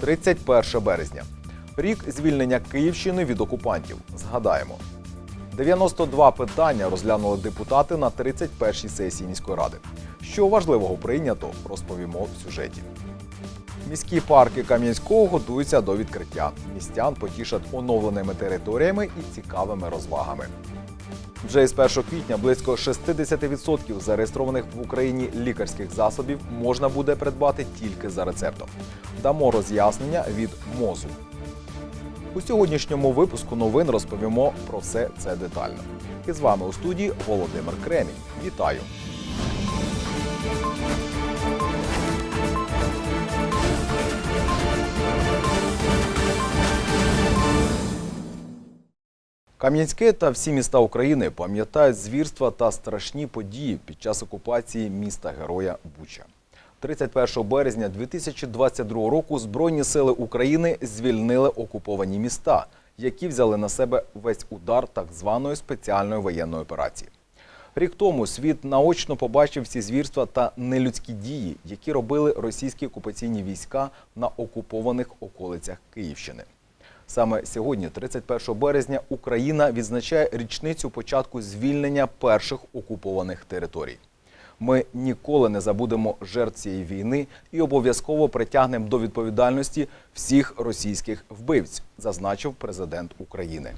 31 березня. Рік звільнення Київщини від окупантів. Згадаємо. 92 питання розглянули депутати на 31-й сесії міської ради. Що важливого прийнято, розповімо в сюжеті. Міські парки Кам'янського готуються до відкриття. Містян потішать оновленими територіями і цікавими розвагами. Вже із 1 квітня близько 60% зареєстрованих в Україні лікарських засобів можна буде придбати тільки за рецептом. Дамо роз'яснення від МОЗу. У сьогоднішньому випуску новин розповімо про все це детально. І з вами у студії Володимир Кремінь. Вітаю! Кам'янське та всі міста України пам'ятають звірства та страшні події під час окупації міста Героя Буча. 31 березня 2022 року Збройні сили України звільнили окуповані міста, які взяли на себе весь удар так званої спеціальної воєнної операції. Рік тому світ наочно побачив всі звірства та нелюдські дії, які робили російські окупаційні війська на окупованих околицях Київщини. Саме сьогодні, 31 березня, Україна відзначає річницю початку звільнення перших окупованих територій. Ми ніколи не забудемо жертв цієї війни і обов'язково притягнемо до відповідальності всіх російських вбивць, зазначив президент України.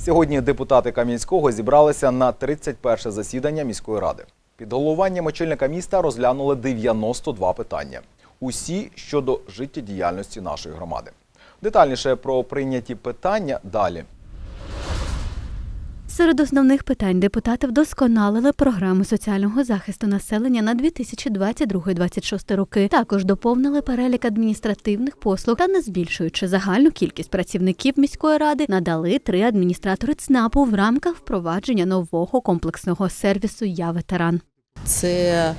Сьогодні депутати Кам'янського зібралися на 31 засідання міської ради. Під головуванням очільника міста розглянули 92 питання. Усі щодо життєдіяльності нашої громади. Детальніше про прийняті питання далі. Серед основних питань депутати вдосконалили програму соціального захисту населення на 2022-2026 роки. Також доповнили перелік адміністративних послуг та, не збільшуючи загальну кількість працівників міської ради, надали три адміністратори ЦНАПу в рамках впровадження нового комплексного сервісу Я ветеран. Це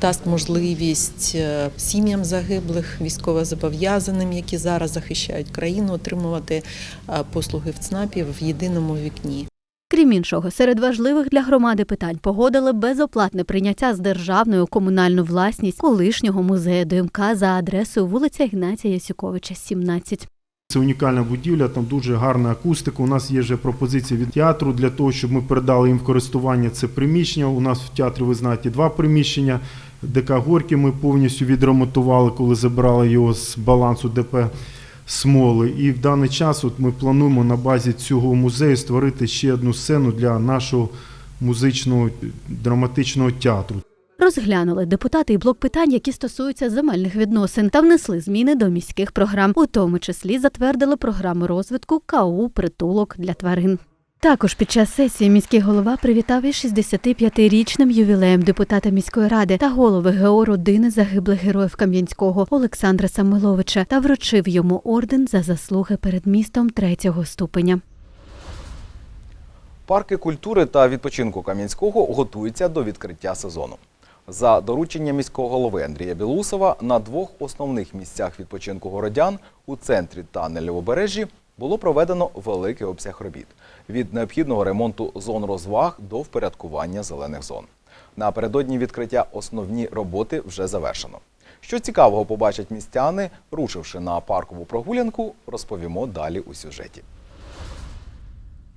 дасть можливість е, сім'ям загиблих, військовозобов'язаним, які зараз захищають країну, отримувати е, послуги в ЦНАПі в єдиному вікні. Крім іншого, серед важливих для громади питань погодили безоплатне прийняття з державною комунальну власність колишнього музею ДМК за адресою вулиця Ігнатія Ясюковича, 17. Це унікальна будівля, там дуже гарна акустика. У нас є вже пропозиція від театру для того, щоб ми передали їм в користування це приміщення. У нас в театрі, ви знаєте, два приміщення. ДК Горки ми повністю відремонтували, коли забрали його з балансу ДП Смоли. І в даний час от ми плануємо на базі цього музею створити ще одну сцену для нашого музичного драматичного театру. Розглянули депутати і блок питань, які стосуються земельних відносин, та внесли зміни до міських програм, у тому числі затвердили програму розвитку КАУ притулок для тварин. Також під час сесії міський голова привітав із 65-річним ювілеєм депутата міської ради та голови ГО родини загиблих героїв Кам'янського Олександра Самиловича та вручив йому орден за заслуги перед містом третього ступеня. Парки культури та відпочинку Кам'янського готуються до відкриття сезону. За дорученням міського голови Андрія Білусова на двох основних місцях відпочинку городян у центрі та на лівобережжі було проведено великий обсяг робіт від необхідного ремонту зон розваг до впорядкування зелених зон. Напередодні відкриття основні роботи вже завершено. Що цікавого побачать містяни, рушивши на паркову прогулянку, розповімо далі у сюжеті.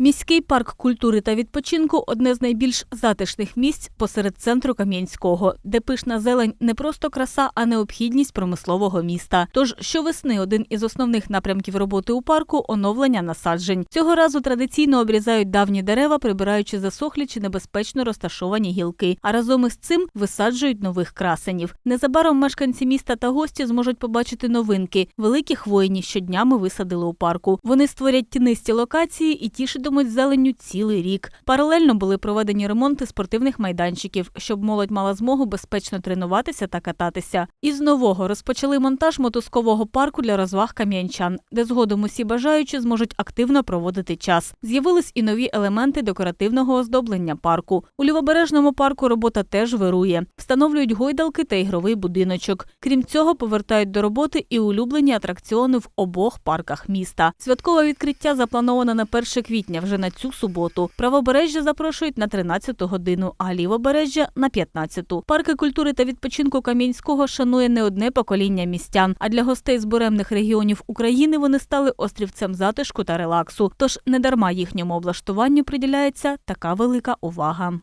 Міський парк культури та відпочинку одне з найбільш затишних місць посеред центру Кам'янського, де пишна зелень не просто краса, а необхідність промислового міста. Тож щовесни один із основних напрямків роботи у парку оновлення насаджень. Цього разу традиційно обрізають давні дерева, прибираючи засохлі чи небезпечно розташовані гілки. А разом із цим висаджують нових красенів. Незабаром мешканці міста та гості зможуть побачити новинки. Великі хвойні щоднями висадили у парку. Вони створять тінисті локації і тішитимуть зеленню цілий рік. Паралельно були проведені ремонти спортивних майданчиків, щоб молодь мала змогу безпечно тренуватися та кататися. Із нового розпочали монтаж мотузкового парку для розваг кам'янчан, де згодом усі бажаючі зможуть активно проводити час. З'явились і нові елементи декоративного оздоблення парку. У лівобережному парку робота теж вирує. Встановлюють гойдалки та ігровий будиночок. Крім цього, повертають до роботи і улюблені атракціони в обох парках міста. Святкове відкриття заплановане на 1 квітня квітня вже на цю суботу. Правобережжя запрошують на 13 годину, а лівобережжя на 15. Парки культури та відпочинку Кам'янського шанує не одне покоління містян. А для гостей з буремних регіонів України вони стали острівцем затишку та релаксу. Тож недарма їхньому облаштуванню приділяється така велика увага.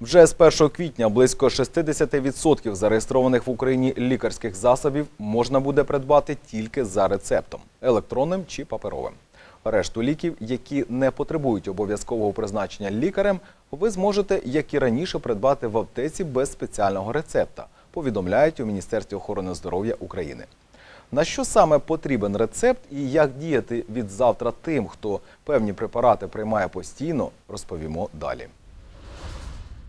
Вже з 1 квітня близько 60% зареєстрованих в Україні лікарських засобів можна буде придбати тільки за рецептом електронним чи паперовим. Решту ліків, які не потребують обов'язкового призначення лікарем, ви зможете, як і раніше, придбати в аптеці без спеціального рецепта, повідомляють у Міністерстві охорони здоров'я України. На що саме потрібен рецепт і як діяти від завтра тим, хто певні препарати приймає постійно, розповімо далі.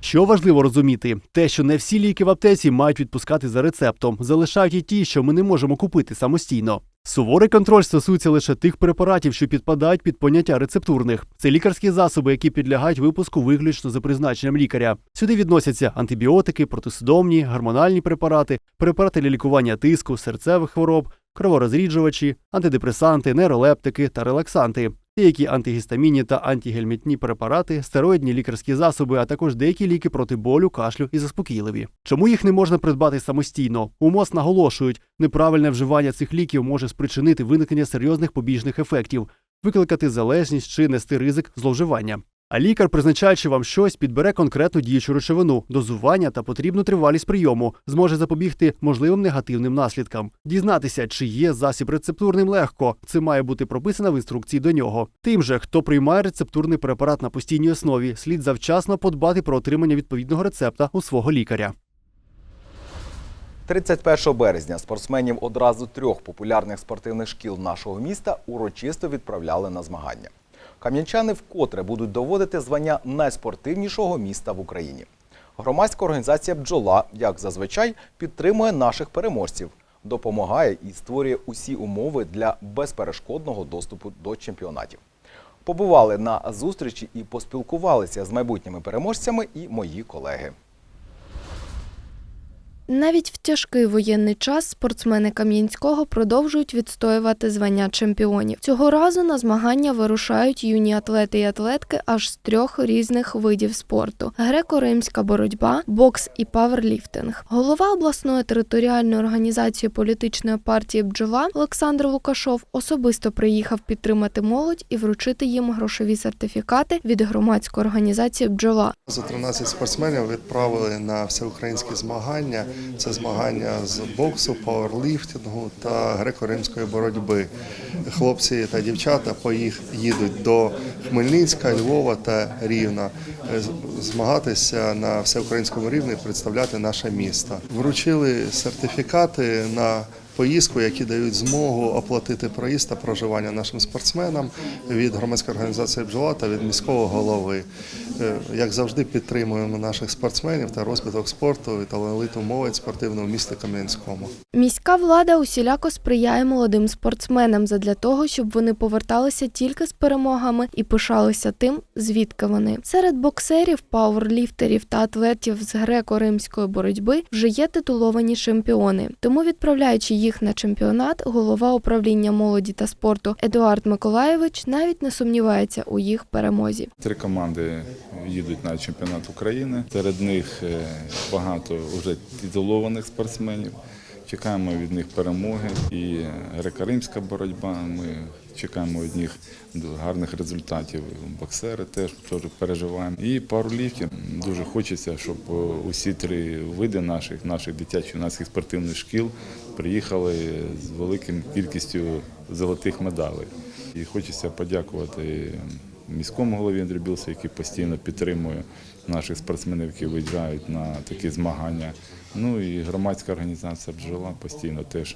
Що важливо розуміти, те, що не всі ліки в аптеці мають відпускати за рецептом, залишають і ті, що ми не можемо купити самостійно. Суворий контроль стосується лише тих препаратів, що підпадають під поняття рецептурних. Це лікарські засоби, які підлягають випуску виключно за призначенням лікаря. Сюди відносяться антибіотики, протисудомні, гормональні препарати, препарати для лікування тиску, серцевих хвороб, кроворозріджувачі, антидепресанти, нейролептики та релаксанти. Деякі антигістамінні та антігельмітні препарати, стероїдні лікарські засоби, а також деякі ліки проти болю, кашлю і заспокійливі. Чому їх не можна придбати самостійно? У МОЗ наголошують, неправильне вживання цих ліків може спричинити виникнення серйозних побічних ефектів, викликати залежність чи нести ризик зловживання. А лікар, призначаючи вам щось, підбере конкретну діючу речовину, дозування та потрібну тривалість прийому, зможе запобігти можливим негативним наслідкам. Дізнатися, чи є засіб рецептурним легко. Це має бути прописано в інструкції до нього. Тим же, хто приймає рецептурний препарат на постійній основі, слід завчасно подбати про отримання відповідного рецепта у свого лікаря. 31 березня спортсменів одразу трьох популярних спортивних шкіл нашого міста урочисто відправляли на змагання. Кам'янчани вкотре будуть доводити звання найспортивнішого міста в Україні. Громадська організація Бджола, як зазвичай, підтримує наших переможців, допомагає і створює усі умови для безперешкодного доступу до чемпіонатів. Побували на зустрічі і поспілкувалися з майбутніми переможцями і мої колеги. Навіть в тяжкий воєнний час спортсмени Кам'янського продовжують відстоювати звання чемпіонів. Цього разу на змагання вирушають юні атлети і атлетки аж з трьох різних видів спорту: греко-римська боротьба, бокс і паверліфтинг. Голова обласної територіальної організації політичної партії Бджола Олександр Лукашов особисто приїхав підтримати молодь і вручити їм грошові сертифікати від громадської організації Бджола. За 13 спортсменів відправили на всеукраїнські змагання. Це змагання з боксу, пауерліфтингу та греко-римської боротьби. Хлопці та дівчата поїх їдуть до Хмельницька, Львова та Рівна е, змагатися на всеукраїнському рівні, представляти наше місто. Вручили сертифікати на поїздку, які дають змогу оплатити проїзд та проживання нашим спортсменам від громадської організації «Бджола» та від міського голови. Е, Як завжди, підтримуємо наших спортсменів та розвиток спорту і талановиту молодь спортивну в місті Кам'янському. Міська влада усіляко сприяє молодим спортсменам задля того, щоб вони поверталися тільки з перемогами і пишалися тим, звідки вони. Серед боксерів, пауерліфтерів та атлетів з греко-римської боротьби вже є титуловані чемпіони. Тому, відправляючи їх на чемпіонат, голова управління молоді та спорту Едуард Миколаєвич навіть не сумнівається у їх перемозі. Три команди їдуть на чемпіонат України. Серед них е, багато вже титулованих спортсменів. Чекаємо від них перемоги. І греко-римська боротьба. Ми чекаємо від них гарних результатів. Боксери теж теж переживаємо. І пауерліфтинг. Дуже хочеться, щоб е, усі три види наших, наших дитячо-юнацьких спортивних шкіл приїхали з великою кількістю золотих медалей. І хочеться подякувати міському голові Андрію Білсу, який постійно підтримує наших спортсменів, які виїжджають на такі змагання. Ну і громадська організація бджола постійно теж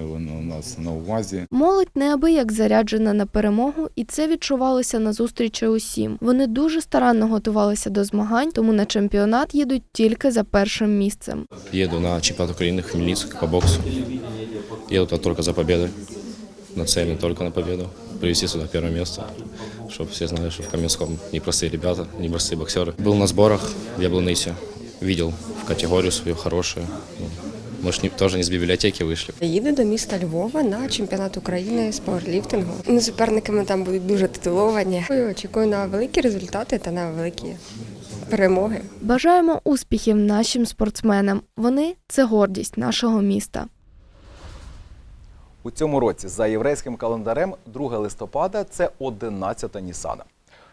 е, вона у нас на увазі. Молодь неабияк заряджена на перемогу, і це відчувалося на зустрічі усім. Вони дуже старанно готувалися до змагань, тому на чемпіонат їдуть тільки за першим місцем. Еду на чемпионат Украины в Хмельницк по боксу. Туда только за победой Нацелен только на победу. Привести сюда первое место. Чтобы все знали, что в Каменском непростые ребята, непростые боксеры. Был на сборах в Яблонисе. Видел в категорию свою хорошую. Ну, Мы ж не, тоже не с библиотеки вышли. Їду до міста Львова на чемпіонат України з пауерліфтингу. Ну, Суперниками там будуть дуже титуловані. Очікую на великі результати та на великі перемоги. Бажаємо успіхів нашим спортсменам. Вони це гордість нашого міста. У цьому році за єврейським календарем 2 листопада це 11-та Нісана.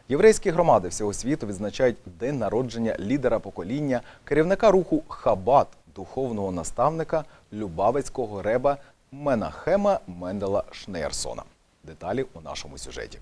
Єврейські громади всього світу відзначають день народження лідера покоління, керівника руху Хабат, духовного наставника Любавецького реба Менахема Мендела Шнейрсона. Деталі у нашому сюжеті.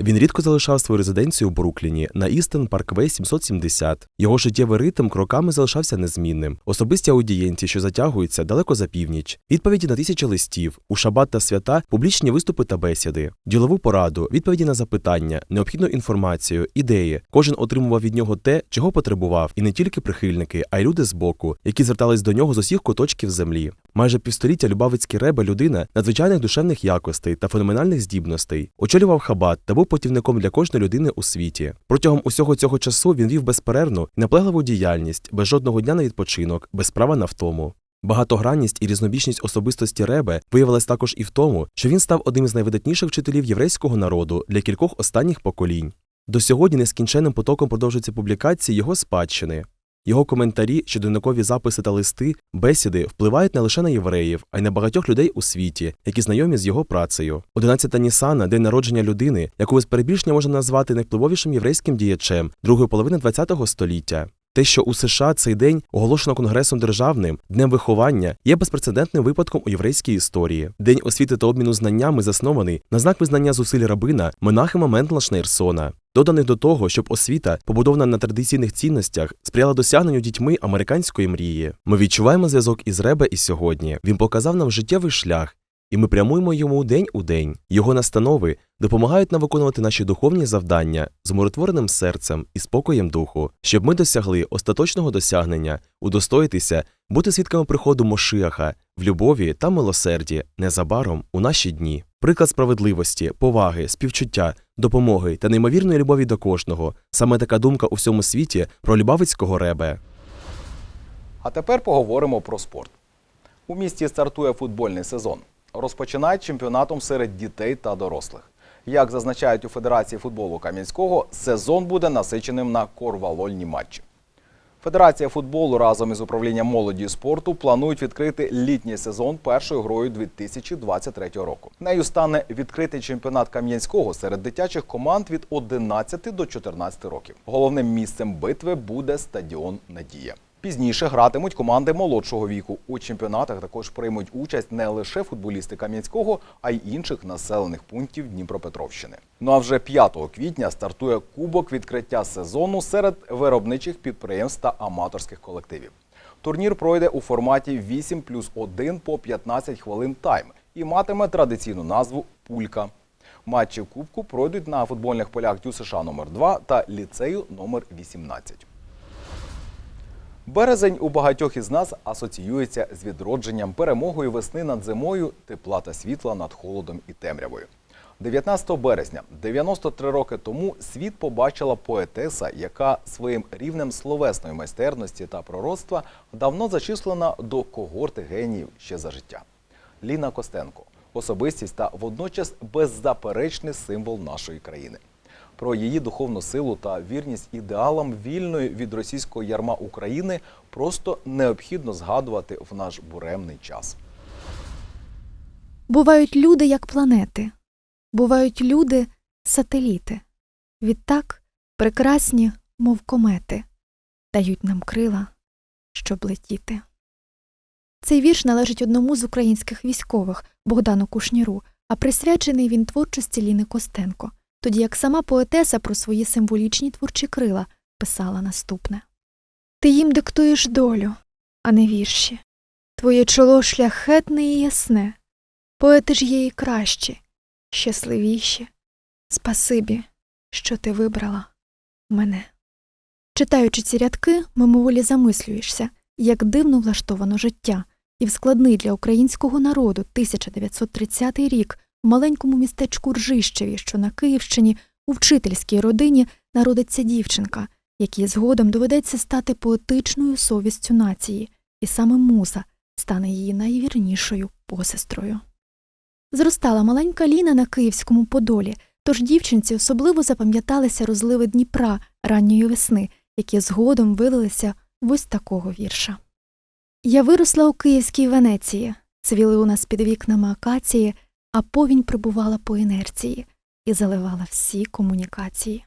Він рідко залишав свою резиденцію у Брукліні на Істен Парквей 770. Його життєвий ритм кроками залишався незмінним. Особисті аудієнці, що затягуються далеко за північ, відповіді на тисячі листів, у шабат та свята, публічні виступи та бесіди, ділову пораду, відповіді на запитання, необхідну інформацію, ідеї. Кожен отримував від нього те, чого потребував, і не тільки прихильники, а й люди збоку, які звертались до нього з усіх куточків землі. Майже півстоліття Любавицький Ребе людина надзвичайних душевних якостей та феноменальних здібностей. Очолював хабат та був путівником для кожної людини у світі. Протягом усього цього часу він вів безперервну і наплегливу діяльність, без жодного дня на відпочинок, без права на втому. Багатогранність і різнобічність особистості Ребе виявилась також і в тому, що він став одним з найвидатніших вчителів єврейського народу для кількох останніх поколінь. До сьогодні нескінченним потоком продовжуються публікації його спадщини. Його коментарі, щоденникові записи та листи, бесіди впливають не лише на євреїв, а й на багатьох людей у світі, які знайомі з його працею. 11 Нісана, день народження людини, яку без перебільшення можна назвати найвпливовішим єврейським діячем другої половини ХХ століття. Те, що у США цей день оголошено Конгресом державним днем виховання, є безпрецедентним випадком у єврейській історії. День освіти та обміну знаннями заснований на знак визнання зусиль рабина Менахема Мендла Шнейрсона, доданих до того, щоб освіта, побудована на традиційних цінностях, сприяла досягненню дітьми американської мрії. Ми відчуваємо зв'язок із Ребе і сьогодні. Він показав нам життєвий шлях. І ми прямуємо йому день у день. Його настанови допомагають нам виконувати наші духовні завдання з умиротвореним серцем і спокоєм духу, щоб ми досягли остаточного досягнення, удостоїтися, бути свідками приходу Мошиаха в любові та милосерді незабаром у наші дні. Приклад справедливості, поваги, співчуття, допомоги та неймовірної любові до кожного. Саме така думка у всьому світі про Любавицького ребе. А тепер поговоримо про спорт. У місті стартує футбольний сезон. Розпочинають чемпіонатом серед дітей та дорослих. Як зазначають у Федерації футболу Кам'янського, сезон буде насиченим на корвалольні матчі. Федерація футболу разом із управлінням молоді і спорту планують відкрити літній сезон першою грою 2023 року. Нею стане відкритий чемпіонат Кам'янського серед дитячих команд від 11 до 14 років. Головним місцем битви буде стадіон Надія. Пізніше гратимуть команди молодшого віку. У чемпіонатах також приймуть участь не лише футболісти Кам'янського, а й інших населених пунктів Дніпропетровщини. Ну а вже 5 квітня стартує кубок відкриття сезону серед виробничих підприємств та аматорських колективів. Турнір пройде у форматі 8 плюс 1 по 15 хвилин тайм і матиме традиційну назву Пулька. Матчі Кубку пройдуть на футбольних полях Дю США номер 2 та ліцею номер 18. Березень у багатьох із нас асоціюється з відродженням перемогою весни над зимою, тепла та світла над холодом і темрявою. 19 березня, 93 роки тому, світ побачила поетеса, яка своїм рівнем словесної майстерності та пророцтва давно зачислена до когорти геніїв ще за життя. Ліна Костенко особистість та водночас беззаперечний символ нашої країни. Про її духовну силу та вірність ідеалам вільної від російського ярма України просто необхідно згадувати в наш буремний час. Бувають люди як планети, бувають люди сателіти. Відтак прекрасні, мов комети, дають нам крила, щоб летіти. Цей вірш належить одному з українських військових Богдану Кушніру, а присвячений він творчості Ліни Костенко, тоді як сама поетеса про свої символічні творчі крила писала наступне Ти їм диктуєш долю, а не вірші. Твоє чоло шляхетне і ясне. Поети ж є і кращі, щасливіші. Спасибі, що ти вибрала мене. Читаючи ці рядки, мимоволі замислюєшся, як дивно влаштовано життя, і в складний для українського народу 1930 рік маленькому містечку Ржищеві, що на Київщині, у вчительській родині народиться дівчинка, якій згодом доведеться стати поетичною совістю нації, і саме муза стане її найвірнішою посестрою. Зростала маленька Ліна на Київському Подолі, тож дівчинці особливо запам'яталися розливи Дніпра ранньої весни, які згодом вилилися в ось такого вірша. Я виросла у Київській Венеції, цвіли у нас під вікнами акації, а повінь прибувала по інерції і заливала всі комунікації.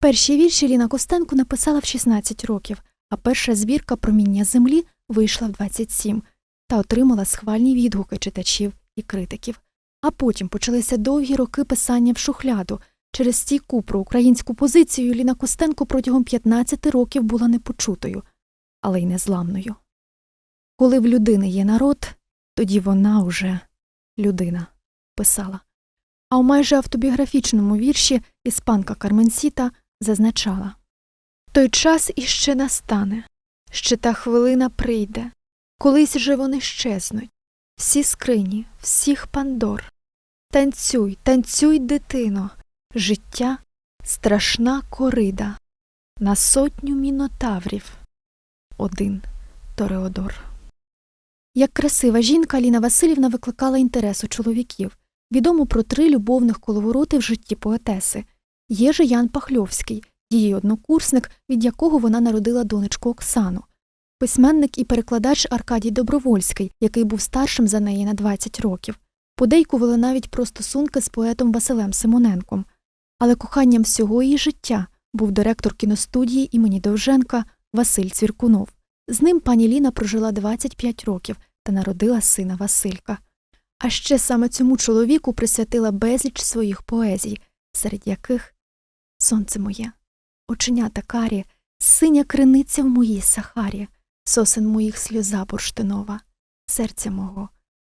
Перші вірші Ліна Костенко написала в 16 років, а перша збірка Проміння землі вийшла в 27 та отримала схвальні відгуки читачів і критиків. А потім почалися довгі роки писання в шухляду. Через стійку про українську позицію Ліна Костенко протягом 15 років була непочутою, але й незламною. Коли в людини є народ, тоді вона уже людина, писала. А у майже автобіографічному вірші іспанка Карменсіта зазначала Той час іще настане, ще та хвилина прийде, колись же вони щезнуть, всі скрині, всіх пандор. Танцюй, танцюй, дитино, життя страшна корида, на сотню мінотаврів один Тореодор. Як красива жінка Аліна Васильівна викликала інтерес у чоловіків. Відомо про три любовних коловороти в житті поетеси. Є же Ян Пахльовський, її однокурсник, від якого вона народила донечку Оксану, письменник і перекладач Аркадій Добровольський, який був старшим за неї на 20 років. Подейкували навіть про стосунки з поетом Василем Симоненком. Але коханням всього її життя був директор кіностудії імені Довженка Василь Цвіркунов. З ним пані Ліна прожила 25 років та народила сина Василька. А ще саме цьому чоловіку присвятила безліч своїх поезій, серед яких Сонце моє, оченята карі, синя криниця в моїй сахарі, сосен моїх сльоза бурштинова, серця мого,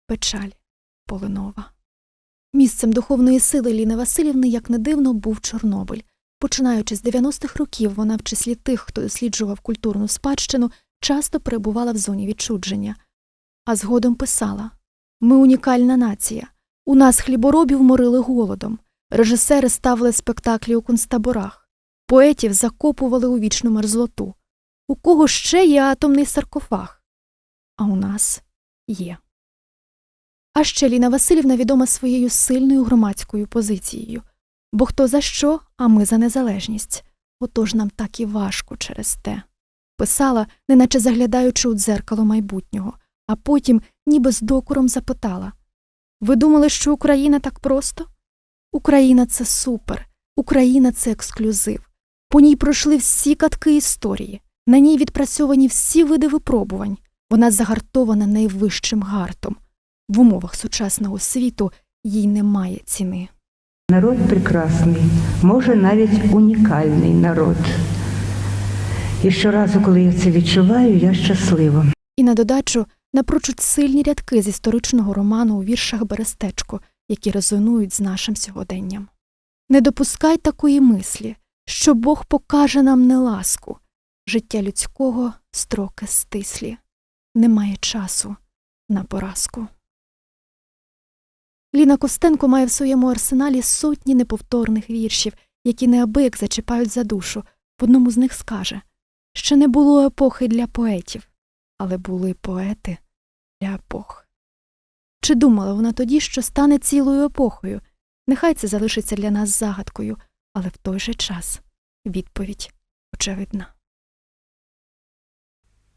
печаль полинова. Місцем духовної сили Ліни Васильівни, як не дивно, був Чорнобиль. Починаючи з 90-х років, вона в числі тих, хто досліджував культурну спадщину, часто перебувала в зоні відчудження, а згодом писала Ми унікальна нація. У нас хліборобів морили голодом, режисери ставили спектаклі у концтаборах, поетів закопували у вічну мерзлоту. У кого ще є атомний саркофаг? А у нас є. А ще Ліна Васильівна відома своєю сильною громадською позицією. Бо хто за що, а ми за незалежність. Отож нам так і важко через те. Писала, неначе заглядаючи у дзеркало майбутнього, а потім, ніби з докором, запитала Ви думали, що Україна так просто? Україна це супер, Україна це ексклюзив. По ній пройшли всі катки історії, на ній відпрацьовані всі види випробувань. Вона загартована найвищим гартом. В умовах сучасного світу їй немає ціни. Народ прекрасний, може навіть унікальний народ. І щоразу, коли я це відчуваю, я щаслива. І на додачу напрочуд сильні рядки з історичного роману у віршах Берестечко, які резонують з нашим сьогоденням. Не допускай такої мислі, що Бог покаже нам неласку. Життя людського строки стислі, немає часу на поразку. Ліна Костенко має в своєму арсеналі сотні неповторних віршів, які неабияк зачіпають за душу. В одному з них скаже Ще не було епохи для поетів, але були поети для епох. Чи думала вона тоді, що стане цілою епохою? Нехай це залишиться для нас загадкою, але в той же час відповідь очевидна.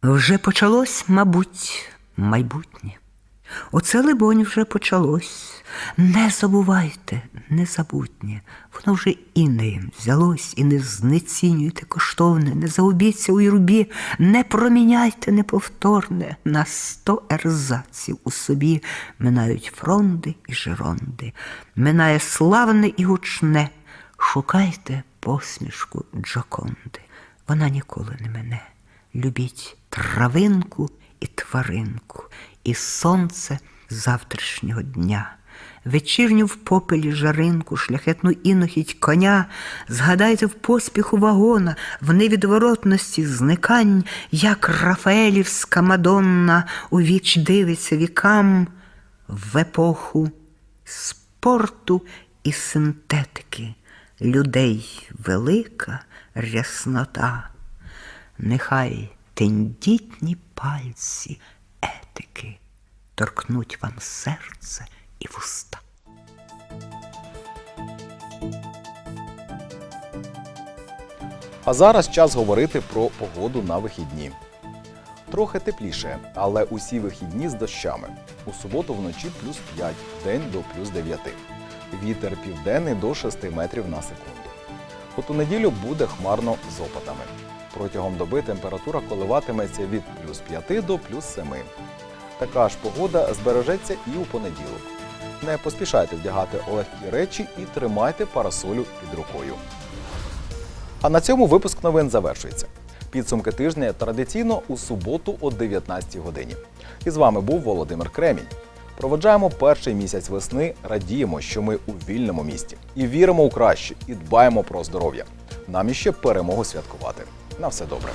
Вже почалось, мабуть, майбутнє. Оце, либонь, вже почалось. Не забувайте, незабутнє. Воно вже інеєм взялось, і не знецінюйте коштовне, не заубіться у юрбі, не проміняйте неповторне. На сто ерзаців у собі минають фронди і жеронди, минає славне і гучне. Шукайте посмішку Джоконди. Вона ніколи не мене. Любіть травинку і тваринку, і сонце завтрашнього дня. Вечірню в попелі жаринку, шляхетну інохідь коня, згадайте в поспіху вагона, в невідворотності зникань, як Рафаелівська Мадонна у віч дивиться вікам в епоху спорту і синтетики, людей велика ряснота. Нехай тендітні пальці етики торкнуть вам серце і вуста. А зараз час говорити про погоду на вихідні. Трохи тепліше, але усі вихідні з дощами. У суботу вночі плюс 5, день до плюс 9. Вітер південний до 6 метрів на секунду. От у неділю буде хмарно з опадами. Протягом доби температура коливатиметься від плюс 5 до плюс 7. Така ж погода збережеться і у понеділок. Не поспішайте вдягати легкі речі і тримайте парасолю під рукою. А на цьому випуск новин завершується. Підсумки тижня традиційно у суботу о 19 годині. І з вами був Володимир Кремінь. Проведжаємо перший місяць весни, радіємо, що ми у вільному місті. І віримо у краще, і дбаємо про здоров'я. Нам іще перемогу святкувати. На все добре.